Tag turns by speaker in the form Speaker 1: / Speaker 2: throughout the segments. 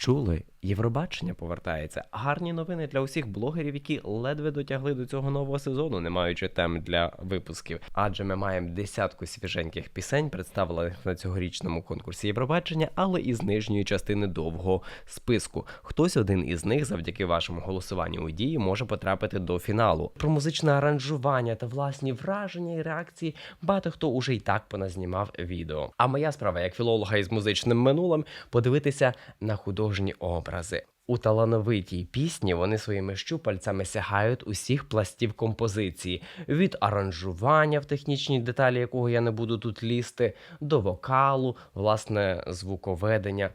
Speaker 1: Чули, Євробачення повертається. Гарні новини для усіх блогерів, які ледве дотягли до цього нового сезону, не маючи тем для випусків. Адже ми маємо десятку свіженьких пісень, представлених на цьогорічному конкурсі Євробачення, але із нижньої частини довгого списку. Хтось один із них, завдяки вашому голосуванню у дії, може потрапити до фіналу. Про музичне аранжування та власні враження і реакції багато хто уже й так поназнімав відео. А моя справа, як філолога із музичним минулим, подивитися на художні образи. У талановитій пісні вони своїми щупальцями сягають усіх пластів композиції від аранжування в технічній деталі, якого я не буду тут лізти, до вокалу, власне, звуковедення,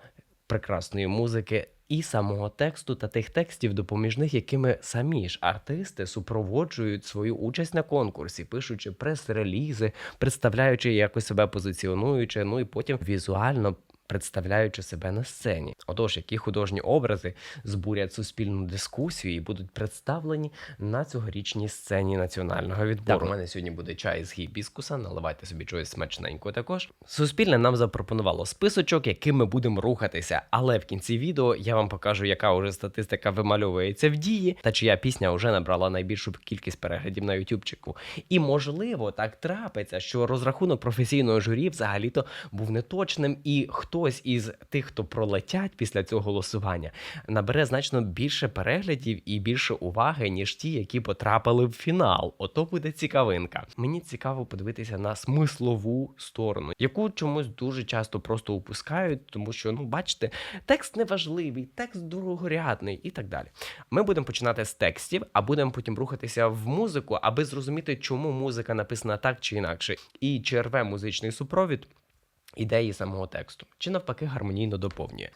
Speaker 1: прекрасної музики. І самого тексту та тих текстів допоміжних, якими самі ж артисти супроводжують свою участь на конкурсі, пишучи прес-релізи, представляючи якось себе позиціонуючи, ну і потім візуально представляючи себе на сцені. Отож, які художні образи збурять суспільну дискусію і будуть представлені на цьогорічній сцені національного відбору. Так, у мене сьогодні буде чай з гібіскуса, наливайте собі чогось смачненько також. Суспільне нам запропонувало списочок, яким ми будемо рухатися. Але в кінці відео я вам покажу, яка уже статистика вимальовується в дії, та чия пісня вже набрала найбільшу кількість переглядів на ютубчику. І можливо, так трапиться, що розрахунок професійного журі взагалі-то був неточним, і хтось із тих, хто пролетять після цього голосування, набере значно більше переглядів і більше уваги, ніж ті, які потрапили в фінал. Ото буде цікавинка. Мені цікаво подивитися на смислову сторону, яку чомусь дуже часто просто упускають, тому що, ну, бачите, текст неважливий, текст другорядний і так далі. Ми будемо починати з текстів, а будемо потім рухатися в музику, аби зрозуміти, чому музика написана так чи інакше, і чи рве музичний супровід ідеї самого тексту, чи навпаки гармонійно доповнює.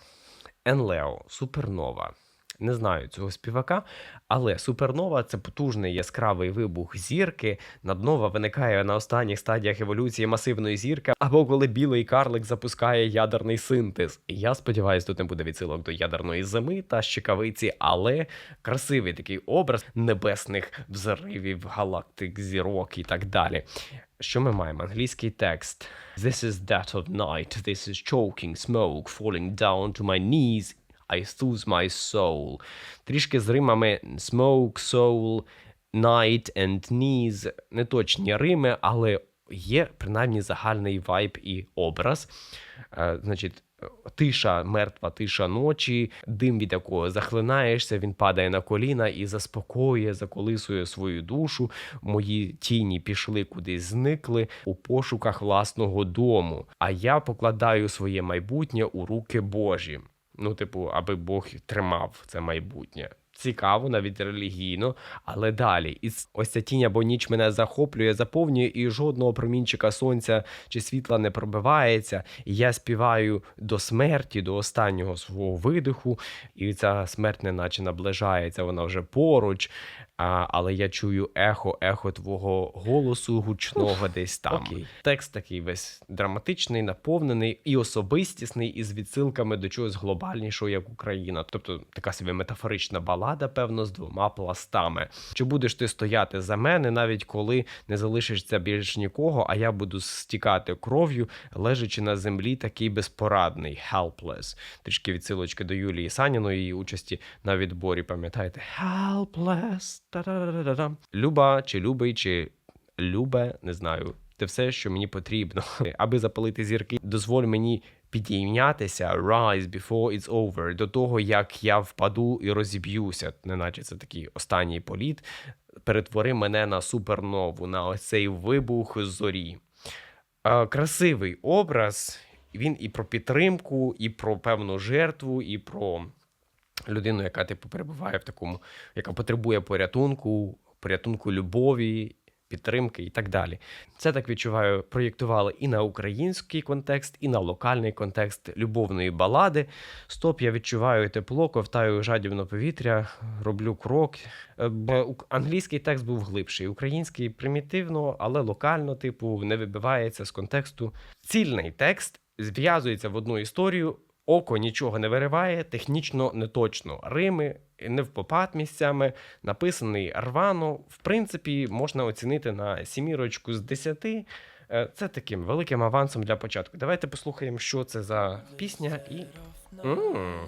Speaker 1: Енлео, Супернова. Не знаю цього співака, але супернова це потужний яскравий вибух зірки. Наднова виникає на останніх стадіях еволюції масивної зірки, або коли білий карлик запускає ядерний синтез. Я сподіваюся, тут не буде відсилок до ядерної зими та щекавиці, але красивий такий образ небесних взривів, галактик, зірок і так далі. Що ми маємо? Англійський текст. This is that of night, this is choking smoke falling down to my knees. I soothe my soul. Трішки з римами smoke, soul, night and knees. Неточні рими, але є принаймні загальний вайб і образ. Е, значить, Тиша, мертва тиша ночі, дим від якого захлинаєшся, він падає на коліна і заспокоює, заколисує свою душу. Мої тіні пішли кудись, зникли у пошуках власного дому. А я покладаю своє майбутнє у руки Божі. Ну, типу, аби Бог тримав це майбутнє. Цікаво, навіть релігійно, але далі. І ось ця тінь або ніч мене захоплює, заповнює, і жодного промінчика сонця чи світла не пробивається. І я співаю до смерті, до останнього свого видиху, і ця смерть не наче наближається, вона вже поруч. А, Але я чую ехо, ехо твого голосу гучного десь там. Окей. Текст такий весь драматичний, наповнений і особистісний, із відсилками до чогось глобальнішого, як Україна. Тобто така собі метафорична балада, певно, з двома пластами. Чи будеш ти стояти за мене, навіть коли не залишишся більш нікого, а я буду стікати кров'ю, лежачи на землі, такий безпорадний, helpless. Трішки відсилочки до Юлії Саніної її участі на відборі, пам'ятаєте? Helpless. Та-да-да-да-да. Люба, чи любий, чи любе, не знаю. Це все, що мені потрібно. Аби запалити зірки, дозволь мені підійнятися rise before it's over, до того, як я впаду і розіб'юся, неначе це такий останній політ. Перетвори мене на супернову, на ось цей вибух зорі. Красивий образ. Він і про підтримку, і про певну жертву, і про людину, яка типу перебуває в такому, яка потребує порятунку, порятунку любові, підтримки і так далі. Це так відчуваю, проєктували і на український контекст, і на локальний контекст любовної балади. Стоп, я відчуваю тепло, ковтаю жадібно повітря, роблю крок. Е, Бо англійський текст був глибший, український примітивно, але локально, типу, не вибивається з контексту. Цільний текст зв'язується в одну історію. Око нічого не вириває, технічно неточно. Рими не впопад місцями, написаний рвано. В принципі, можна оцінити на сімірочку з 10. Е, Це таким великим авансом для початку. Давайте послухаємо, що це за пісня і. М,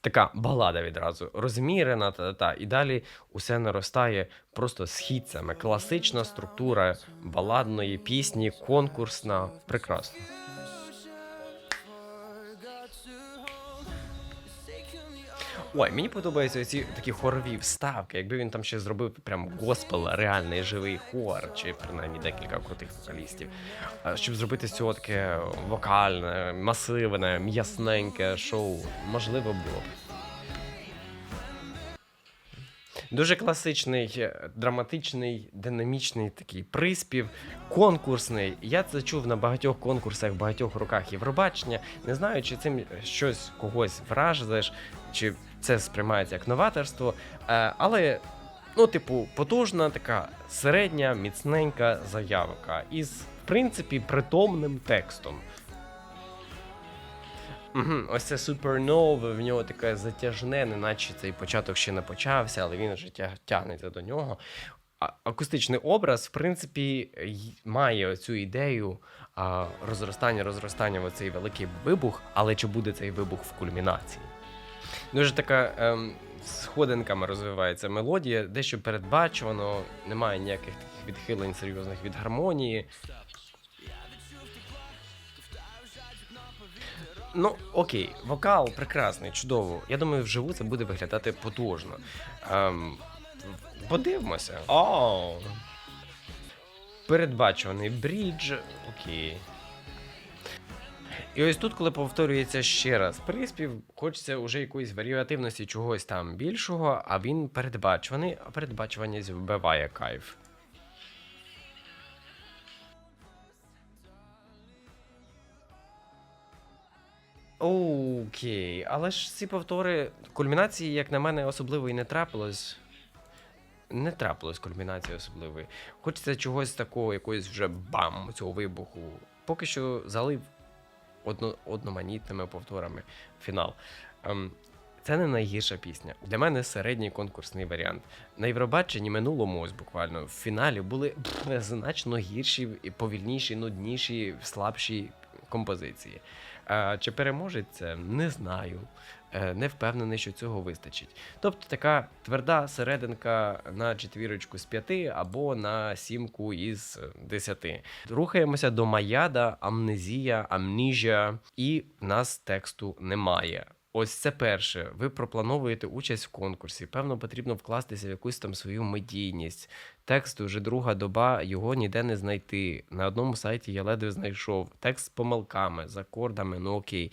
Speaker 1: Така балада відразу розмірена, та та і далі усе наростає просто східцями. Класична структура баладної пісні, конкурсна, прекрасно. Ой, мені подобаються ці такі хорові вставки. Якби він там ще зробив прям госпел, реальний живий хор, чи принаймні декілька крутих вокалістів. Щоб зробити з цього таке вокальне, масивне, м'ясненьке шоу, можливо було б. Дуже класичний, е, драматичний, динамічний такий приспів, конкурсний. Я це чув на багатьох конкурсах, багатьох роках Євробачення. Не знаю, чи цим щось когось вражаєш, чи це сприймається як новаторство. Е, Але, ну, типу, потужна така середня, міцненька заявка із, в принципі, притомним текстом. Угу, ось це супернова, в нього таке затяжне, неначе цей початок ще не почався, але він вже тягнеться до нього. А- акустичний образ, в принципі, має цю ідею а, розростання, розростання в оцей великий вибух, але чи буде цей вибух в кульмінації? Дуже така ем, сходинками розвивається мелодія, дещо передбачувано, немає ніяких таких відхилень серйозних від гармонії. Ну, окей, вокал прекрасний, чудово. Я думаю, вживу це буде виглядати потужно. Ем, подивимося. О! Передбачуваний брідж. Окей. І ось тут, коли повторюється ще раз приспів, хочеться вже якоїсь варіативності чогось там більшого, а він передбачуваний, а передбачуваність вбиває кайф. Окей, але ж ці повтори кульмінації, як на мене, особливо і не трапилось. Не трапилось кульмінації особливої. Хочеться чогось такого, якогось вже бам, цього вибуху. Поки що залив одноманітними повторами фінал. Ем, це не найгірша пісня. Для мене середній конкурсний варіант. На Євробаченні минулому ось буквально в фіналі були значно гірші, повільніші, нудніші, слабші композиції. Чи переможе це? Не знаю. Е, Не впевнений, що цього вистачить. Тобто така тверда серединка на четвірочку з п'яти або на сімку із е, десяти. Рухаємося до маяда, амнезія, амніжія, і в нас тексту немає. Ось це перше. Ви проплановуєте участь в конкурсі. Певно, потрібно вкластися в якусь там свою медійність. Тексту вже друга доба, його ніде не знайти. На одному сайті я ледве знайшов. Текст з помилками, з акордами, ну окей.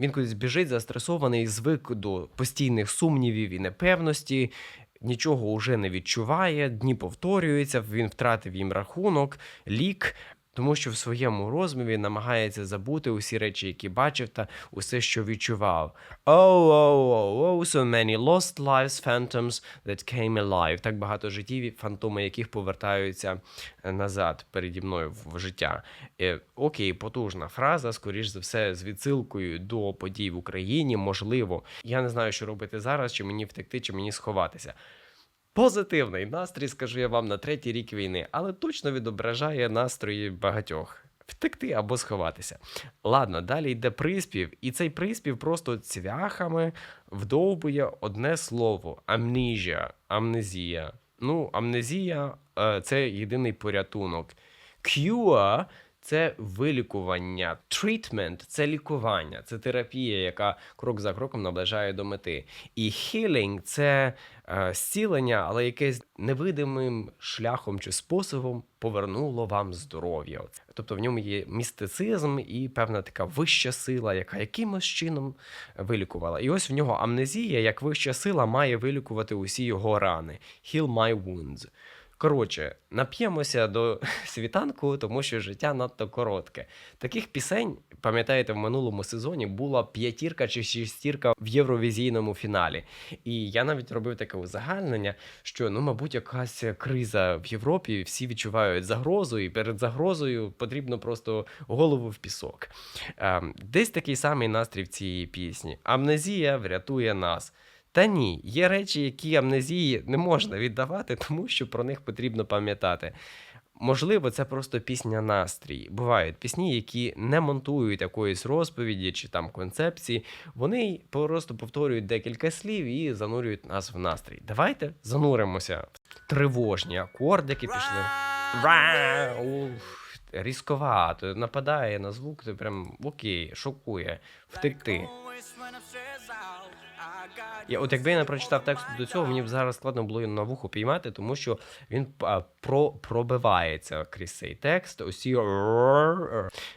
Speaker 1: Він кудись біжить застресований, звик до постійних сумнівів і непевності. Нічого вже не відчуває, дні повторюються, він втратив їм рахунок, лік, тому що в своєму розмові намагається забути усі речі, які бачив, та усе, що відчував. Oh, oh, oh, oh, so many lost lives, phantoms that came alive. Так багато життів, фантоми, яких повертаються е, назад переді мною в життя. Е, окей, потужна фраза, скоріш за все, з відсилкою до подій в Україні, можливо. Я не знаю, що робити зараз, чи мені втекти, чи мені сховатися. Позитивний настрій, скажу я вам, на третій рік війни, але точно відображає настрої багатьох. Втекти або сховатися. Ладно, далі йде приспів, і цей приспів просто цвяхами вдовбує одне слово: амнізія, амнезія. Ну, амнезія е, це єдиний порятунок. Cure – це вилікування. Treatment – це лікування, це терапія, яка крок за кроком наближає до мети. І healing – це е, зцілення, але якесь невидимим шляхом чи способом повернуло вам здоров'я. Тобто в ньому є містицизм і певна така вища сила, яка якимось чином вилікувала. І ось в нього амнезія, як вища сила, має вилікувати усі його рани. Heal my wounds. Коротше, нап'ємося до світанку, тому що життя надто коротке. Таких пісень, пам'ятаєте, в минулому сезоні була п'ятірка чи шістірка в євровізійному фіналі. І я навіть робив таке узагальнення, що ну, мабуть, якась криза в Європі, всі відчувають загрозу, і перед загрозою потрібно просто голову в пісок. Ем, Десь такий самий настрій в цій пісні. Амнезія врятує нас. Та ні, є речі, які амнезії не можна віддавати, тому що про них потрібно пам'ятати. Можливо, це просто пісня настрій. Бувають пісні, які не монтують якоїсь розповіді чи там концепції. Вони просто повторюють декілька слів і занурюють нас в настрій. Давайте зануримося в тривожні акордики пішли. Ра! Різковато, нападає на звук, то прям окей, шокує, втекти. Я, от якби я не прочитав текст до цього, мені б зараз складно було на вухо піймати, тому що він а, про, пробивається крізь цей текст. Усі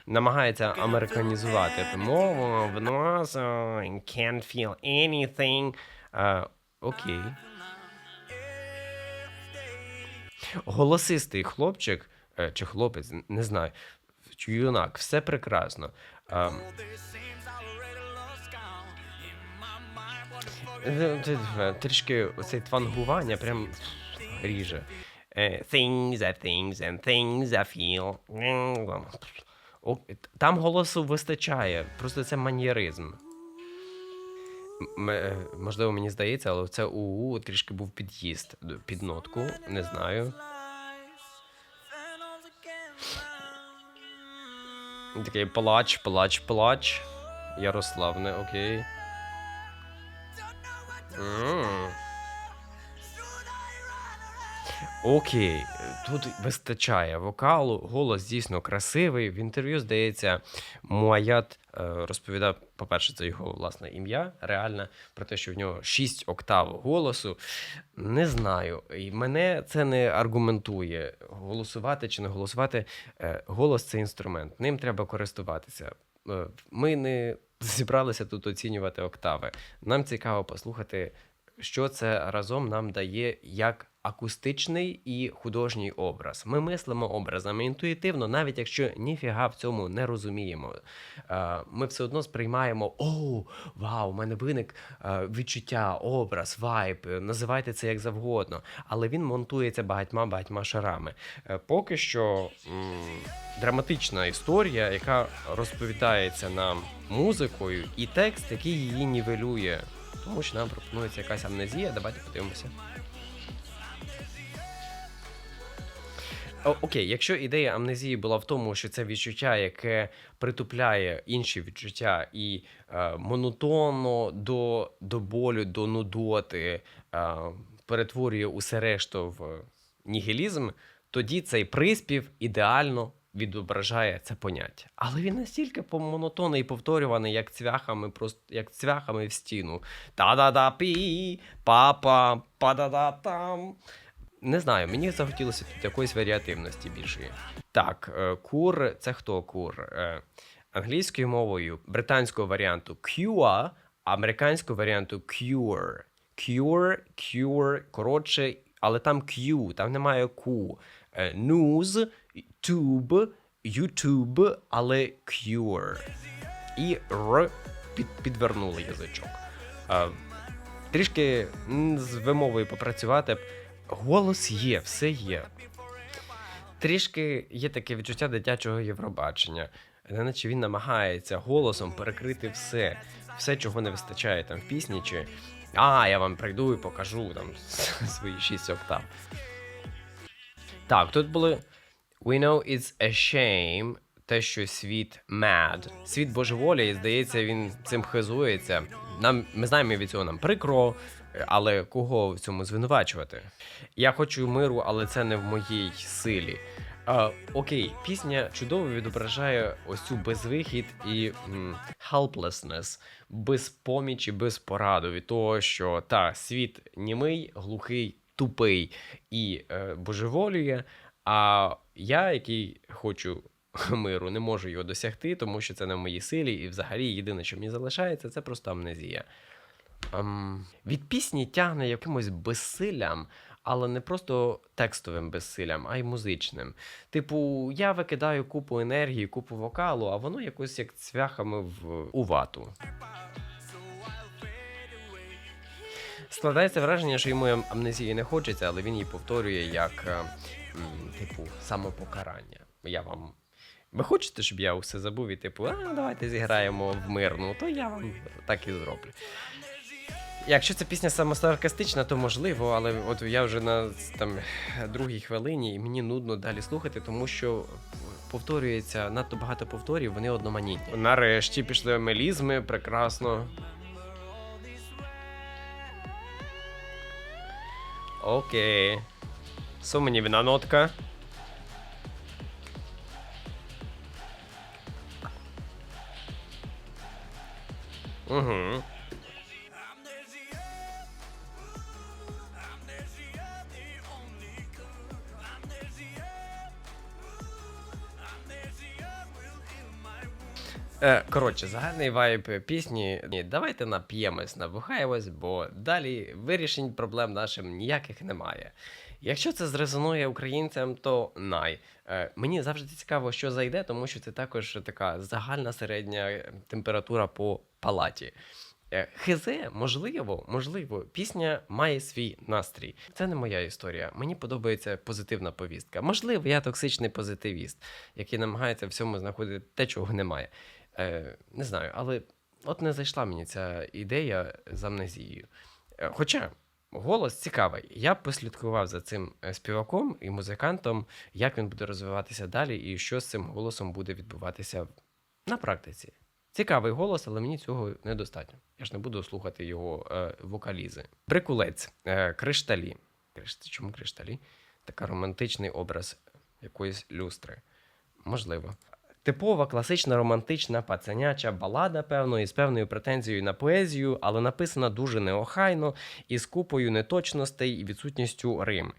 Speaker 1: намагається американізувати мову в нас. а, Can't feel anything. А, окей. Голосистий хлопчик е, чи хлопець, не знаю. Юнак, все прекрасно. А, Трішки оцей твангування прям ріже. Е, Things are things and things I feel. Там голосу вистачає, просто це манєризм. М- е, Можливо, мені здається, але це УУ трішки був під'їзд під нотку, не знаю. Такий плач, плач, плач. Ярославне, окей. Окей, тут вистачає вокалу, голос дійсно красивий. В інтерв'ю, здається, Муаят е, розповідав, по-перше, це його власне ім'я, реальне, про те, що в нього 6 октав голосу. Не знаю. І мене це не аргументує. Голосувати чи не голосувати. Е, Голос це інструмент, ним треба користуватися. Е, Ми не зібралися тут оцінювати октави. Нам цікаво послухати, що це разом нам дає як акустичний і художній образ. Ми мислимо образами інтуїтивно, навіть якщо ніфіга в цьому не розуміємо. Е, Ми все одно сприймаємо: о, вау, у мене виник е, відчуття, образ, вайб, називайте це як завгодно. Але він монтується багатьма багатьма шарами. Е, Поки що драматична історія, яка розповідається нам музикою, і текст, який її нівелює. Тому що нам пропонується якась амнезія. Давайте подивимося. Окей, якщо ідея амнезії була в тому, що це відчуття, яке притупляє інші відчуття і е, монотонно до, до болю, до нудоти е, перетворює усе решту в нігілізм, тоді цей приспів ідеально відображає це поняття. Але він настільки монотонний і повторюваний, як цвяхами, просто як цвяхами в стіну. Та-да-да-пі, папа, па-да-да-там. Не знаю, мені захотілося тут якоїсь варіативності більшої. Так, е, кур це хто кур? Е, Англійською мовою британського варіанту cure, американського варіанту cure. Cure, cure, коротше, але там Q, там немає Q. Е, News, tube, YouTube, але cure. І R під, підвернули язичок. Трішки з вимовою попрацювати. Голос є, все є. Трішки є таке відчуття дитячого Євробачення. Неначе він намагається голосом перекрити все, все, чого не вистачає там в пісні, чи а, я вам прийду і покажу там свої шість октав. Так, тут були We know it's a shame, те, що світ mad. Світ божеволі, і здається, він цим хизується. Нам ми знаємо від цього нам прикро, але кого в цьому звинувачувати? Я хочу миру, але це не в моїй силі. А, окей, пісня чудово відображає ось цю безвихід і м, helplessness, безпоміч і безпораду від того, що та світ німий, глухий, тупий і е, божеволює. А я, який хочу миру, не можу його досягти, тому що це не в моїй силі, і взагалі єдине, що мені залишається, це просто амнезія. Ем, від пісні тягне якимось безсиллям, але не просто текстовим безсиллям, а й музичним. Типу, я викидаю купу енергії, купу вокалу, а воно якось як цвяхами в у вату. Складається враження, що йому амнезії не хочеться, але він її повторює як, е, типу, самопокарання. Я вам. Ви хочете, щоб я усе забув і типу, а давайте зіграємо в мирну, то я вам так і зроблю. Якщо ця пісня самосаркастична, то можливо, але от я вже на там другій хвилині і мені нудно далі слухати, тому що повторюється надто багато повторів, вони одноманітні. Нарешті пішли мелізми, прекрасно. Окей. Сумнівна нотка. Угу. Коротше, загальний вайб пісні. Ні, давайте нап'ємось, набухаємось, бо далі вирішень проблем нашим ніяких немає. Якщо це зрезонує українцям, то най. Е, мені завжди цікаво, що зайде, тому що це також така загальна середня температура по палаті. Хизе, можливо, можливо, пісня має свій настрій. Це не моя історія. Мені подобається позитивна повістка. Можливо, я токсичний позитивіст, який намагається всьому знаходити те, чого немає. Е, не знаю, але от не зайшла мені ця ідея з амнезією. Е, Хоча голос цікавий. Я послідкував за цим е, співаком і музикантом, як він буде розвиватися далі, і що з цим голосом буде відбуватися на практиці. Цікавий голос, але мені цього недостатньо. Я ж не буду слухати його е, вокалізи. Прикулець, е, кришталі. Чому кришталі? Така романтичний образ якоїсь люстри. Можливо. Типова класична романтична пацаняча балада, певно, із певною претензією на поезію, але написана дуже неохайно, із купою неточностей і відсутністю рим.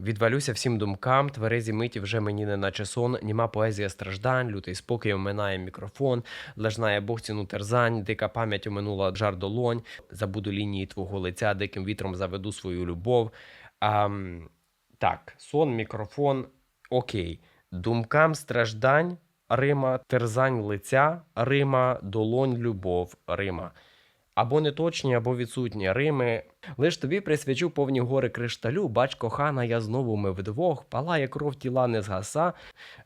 Speaker 1: Відвалюся всім думкам, тверезі миті вже мені не наче сон, німа поезія страждань, лютий спокій оминає мікрофон, лежнає Бог ціну терзань, дика пам'ять оминула жар долонь, забуду лінії твого лиця, диким вітром заведу свою любов. А, так, сон, мікрофон, окей. Думкам страждань, Рима, терзань лиця, Рима, долонь, любов, Рима. Або неточні, або відсутні Рими. Лиш тобі присвячу повні гори кришталю, бач, кохана, я знову ми вдвох, палає кров тіла не згаса,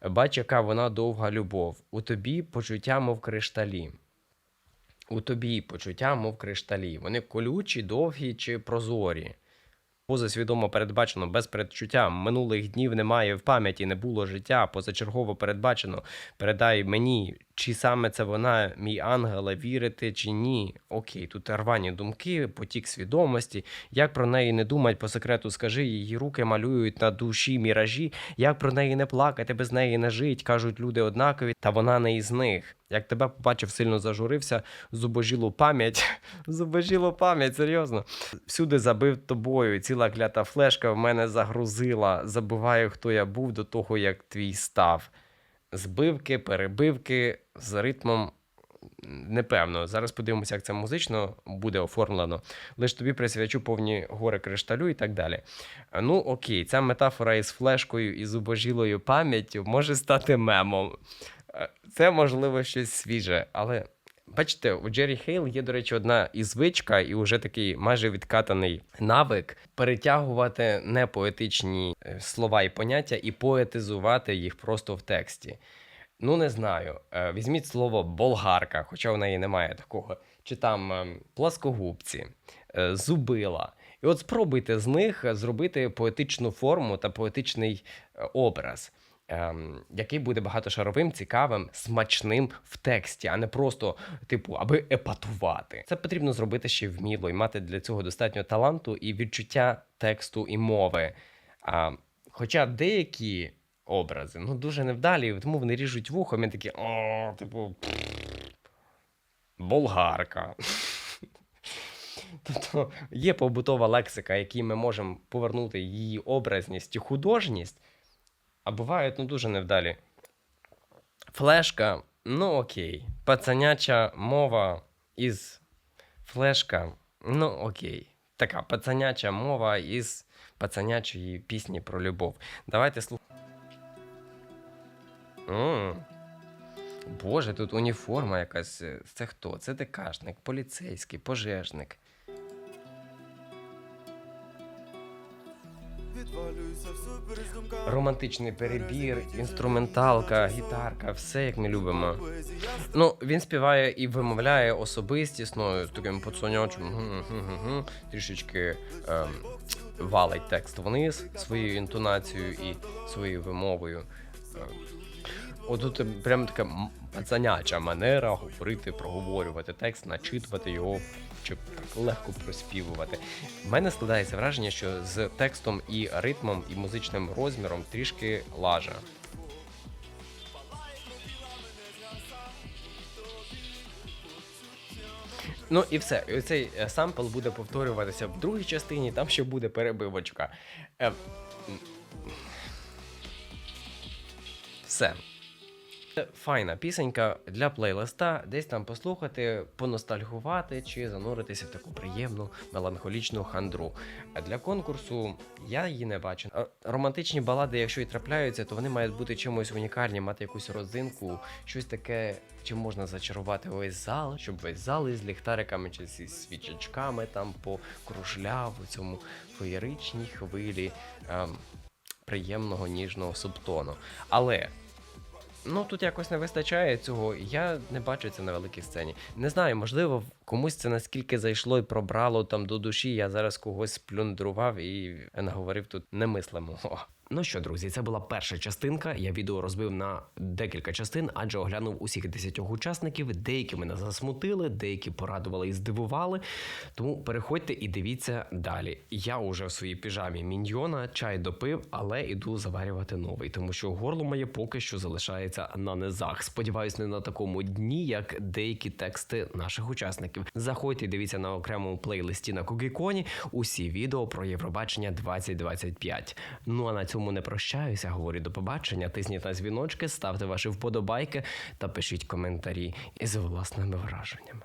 Speaker 1: бач, яка вона довга любов. У тобі почуття, мов кришталі. У тобі почуття, мов кришталі. Вони колючі, довгі чи прозорі. Позасвідомо передбачено без передчуття. Минулих днів немає в пам'яті, не було життя. Позачергово передбачено. Передай мені, чи саме це вона, мій ангеле, вірити чи ні. Окей, тут рвані думки, потік свідомості. Як про неї не думать по секрету, скажи, її руки малюють на душі міражі. Як про неї не плакати, без неї не жить, кажуть люди однакові, та вона не із них. Як тебе побачив, сильно зажурився, зубожілу пам'ять. Зубожілу пам'ять, серйозно. Всюди забив тобою. Ціла клята флешка в мене загрузила. Забуваю, хто я був до того, як твій став. Збивки, перебивки з ритмом. Непевно. Зараз подивимося, як це музично буде оформлено. Лиш тобі присвячу повні гори кришталю і так далі. Ну, окей, ця метафора із флешкою і зубожілою пам'яттю може стати мемом. Е, Це можливо щось свіже, але бачите, у Джері Хейл є, до речі, одна і звичка, і вже такий майже відкатаний навик перетягувати непоетичні е, слова і поняття і поетизувати їх просто в тексті. Ну, не знаю. Е, Візьміть слово болгарка, хоча в неї немає такого, чи там ем, пласкогубці, е, зубила. І от спробуйте з них зробити поетичну форму та поетичний е, образ ем, який буде багатошаровим, цікавим, смачним в тексті, а не просто, типу, аби епатувати. Це потрібно зробити ще вміло і мати для цього достатньо таланту і відчуття тексту і мови. А, хоча деякі образи ну дуже невдалі, тому вони ріжуть вухом і такі, о, типу, болгарка. Тобто є побутова лексика, якій ми можемо повернути її образність і художність, а бувають ну дуже невдалі. Флешка, ну окей. Пацаняча мова із флешка, ну окей. Така пацаняча мова із пацанячої пісні про любов. Давайте слухаємо. Боже, тут уніформа якась. Це хто? Це ДКшник, поліцейський, пожежник. Романтичний перебір, інструменталка, гітарка, все як ми любимо. Ну, він співає і вимовляє особистісно, з таким пацанячим, трішечки ем, валить текст вниз своєю інтонацією і своєю вимовою. Ем, Отут прям така пацаняча манера говорити, проговорювати текст, начитувати його чи так легко проспівувати. У мене складається враження, що з текстом і ритмом, і музичним розміром трішки лажа. Ну і все. І цей сампл буде повторюватися в другій частині, там ще буде перебивочка. Е, все. Файна пісенька для плейлиста, десь там послухати, поностальгувати чи зануритися в таку приємну меланхолічну хандру. А для конкурсу я її не бачу. Романтичні балади, якщо і трапляються, то вони мають бути чимось унікальні, мати якусь родзинку, щось таке, чим можна зачарувати весь зал, щоб весь зал із ліхтариками чи зі свічечками там покружляв у цьому феєричній хвилі ем, приємного ніжного субтону. Але Ну тут якось не вистачає цього. Я не бачу це на великій сцені. Не знаю, можливо, комусь це наскільки зайшло і пробрало там до душі. Я зараз когось сплюндрував і наговорив тут немислимого. Ну що, друзі, це була перша частинка. Я відео розбив на декілька частин, адже оглянув усіх десятьох учасників. Деякі мене засмутили, деякі порадували і здивували. Тому переходьте і дивіться далі. Я уже в своїй піжамі міньйона, чай допив, але іду заварювати новий, тому що горло моє поки що залишається на низах. Сподіваюсь, не на такому дні, як деякі тексти наших учасників. Заходьте дивіться на окремому плейлисті на Кукіконі усі відео про Євробачення 2025. Ну а на цьому не прощаюся. Говорю до побачення. Тисніть на дзвіночки, ставте ваші вподобайки та пишіть коментарі із власними враженнями.